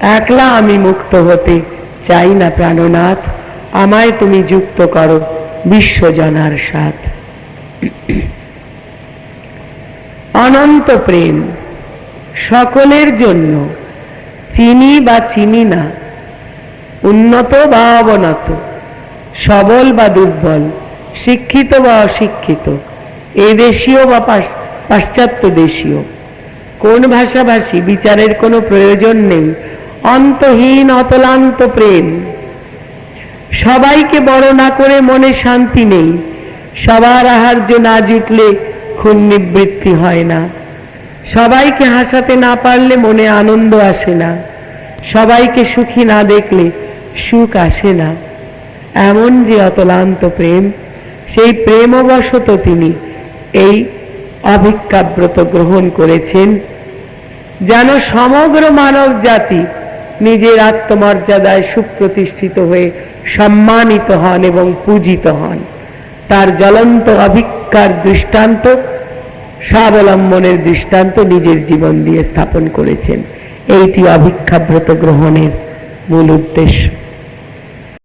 একলা আমি মুক্ত হতে চাই না প্রাণনাথ। আমায় তুমি যুক্ত করো বিশ্বজনার সাথ। অনন্ত প্রেম, সকলের জন্য চিনি বা চিনি না, উন্নত বা অবনত, সবল বা দুর্বল, শিক্ষিত বা অশিক্ষিত এদেশীয় বা পাশ্চাত্য দেশীয়। কোন ভাষাভাষী বিচারের কোনো প্রয়োজন নেই অন্তহীন অতলান্ত প্রেম। সবাইকে বড় না করে মনে শান্তি নেই। সবার আহার্য না জুটলে খুন নিবৃত্তি হয় না। সবাইকে হাসাতে না পারলে মনে আনন্দ আসে না। সবাইকে সুখী না দেখলে সুখ আসে না। এমন যে অতলান্ত প্রেম, সেই প্রেমবশত তিনি এই অভিজ্ঞাব্রত গ্রহণ করেছেন। যেন সমগ্র মানব জাতি নিজের আত্মমর্যাদায় সুপ্রতিষ্ঠিত হয়ে সম্মানিত হন এবং পূজিত হন। তার জ্বলন্ত অভিজ্ঞার দৃষ্টান্ত, স্বাবলম্বনের দৃষ্টান্ত নিজের জীবন দিয়ে স্থাপন করেছেন। এইটি অভিক্ষাব্রত গ্রহণের মূল উদ্দেশ্য।